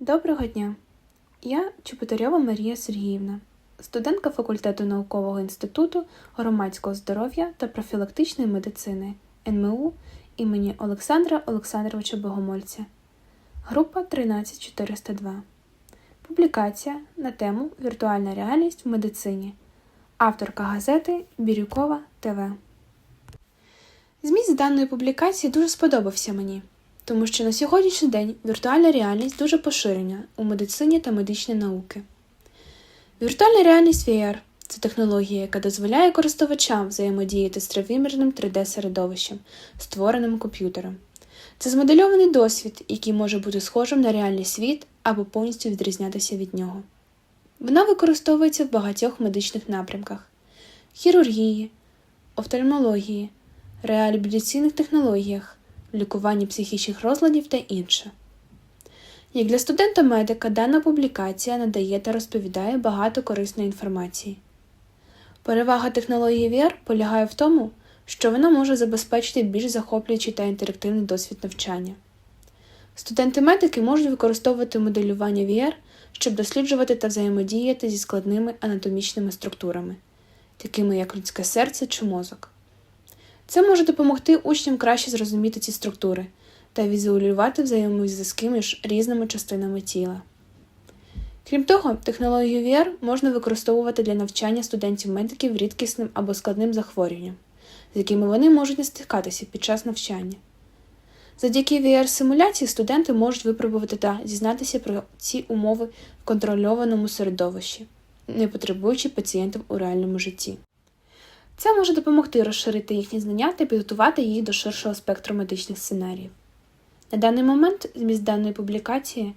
Доброго дня! Я Чеботарьова Марія Сергіївна, студентка факультету наукового інституту громадського здоров'я та профілактичної медицини НМУ імені Олександра Олександровича Богомольця. Група 13402. Публікація на тему Віртуальна реальність в медицині. Авторка газети Бірюкова ТВ. Зміст даної публікації дуже сподобався мені, тому що на сьогоднішній день віртуальна реальність дуже поширена у медицині та медичній науки. Віртуальна реальність VR це технологія, яка дозволяє користувачам взаємодіяти з тривимірним 3D-середовищем, створеним комп'ютером. Це змодельований досвід, який може бути схожим на реальний світ або повністю відрізнятися від нього. Вона використовується в багатьох медичних напрямках: хірургії, офтальмології, реабілітаційних технологіях, лікуванні психічних розладів та інше. Як для студента-медика дана публікація надає та розповідає багато корисної інформації. Перевага технології VR полягає в тому, що вона може забезпечити більш захоплюючий та інтерактивний досвід навчання. Студенти-медики можуть використовувати моделювання VR, щоб досліджувати та взаємодіяти зі складними анатомічними структурами, такими як людське серце чи мозок. Це може допомогти учням краще зрозуміти ці структури та візуалювати взаємозв'язки між різними частинами тіла. Крім того, технологію VR можна використовувати для навчання студентів-медиків рідкісним або складним захворюванням, з якими вони можуть не стикатися під час навчання. Завдяки VR-симуляції студенти можуть випробувати та дізнатися про ці умови в контрольованому середовищі, не потребуючи пацієнтів у реальному житті. Це може допомогти розширити їхні знання та підготувати їх до ширшого спектру медичних сценаріїв. На даний момент зміст даної публікації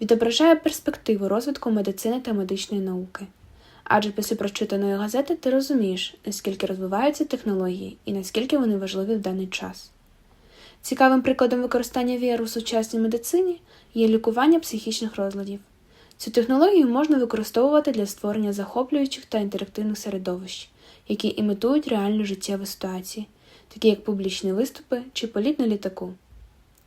відображає перспективу розвитку медицини та медичної науки. Адже після прочитаної газети ти розумієш, наскільки розвиваються технології і наскільки вони важливі в даний час. Цікавим прикладом використання VR у сучасній медицині є лікування психічних розладів. Цю технологію можна використовувати для створення захоплюючих та інтерактивних середовищ, які імітують реальну життєві ситуації, такі як публічні виступи чи політ на літаку.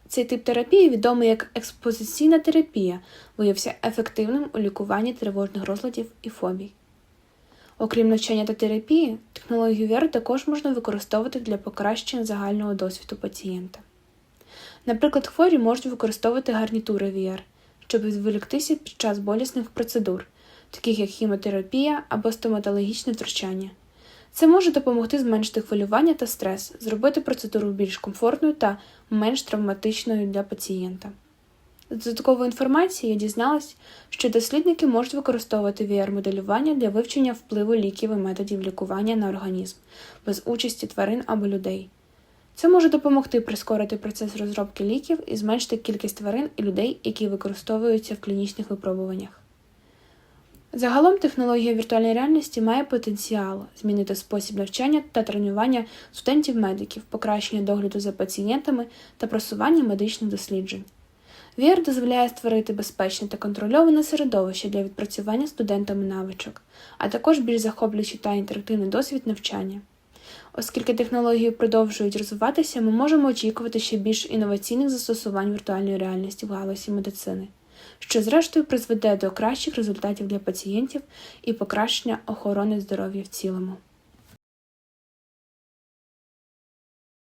Цей тип терапії, відомий як експозиційна терапія, виявився ефективним у лікуванні тривожних розладів і фобій. Окрім навчання та терапії, технологію VR також можна використовувати для покращення загального досвіду пацієнта. Наприклад, хворі можуть використовувати гарнітури VR, щоб відволіктися під час болісних процедур, таких як хімотерапія або стоматологічне втручання. Це може допомогти зменшити хвилювання та стрес, зробити процедуру більш комфортною та менш травматичною для пацієнта. З додаткової інформації я дізналась, що дослідники можуть використовувати VR-моделювання для вивчення впливу ліків і методів лікування на організм без участі тварин або людей. Це може допомогти прискорити процес розробки ліків і зменшити кількість тварин і людей, які використовуються в клінічних випробуваннях. Загалом технологія віртуальної реальності має потенціал змінити спосіб навчання та тренування студентів-медиків, покращення догляду за пацієнтами та просування медичних досліджень. VR дозволяє створити безпечне та контрольоване середовище для відпрацювання студентами навичок, а також більш захоплюючий та інтерактивний досвід навчання. Оскільки технології продовжують розвиватися, ми можемо очікувати ще більш інноваційних застосувань віртуальної реальності в галузі медицини, що зрештою призведе до кращих результатів для пацієнтів і покращення охорони здоров'я в цілому.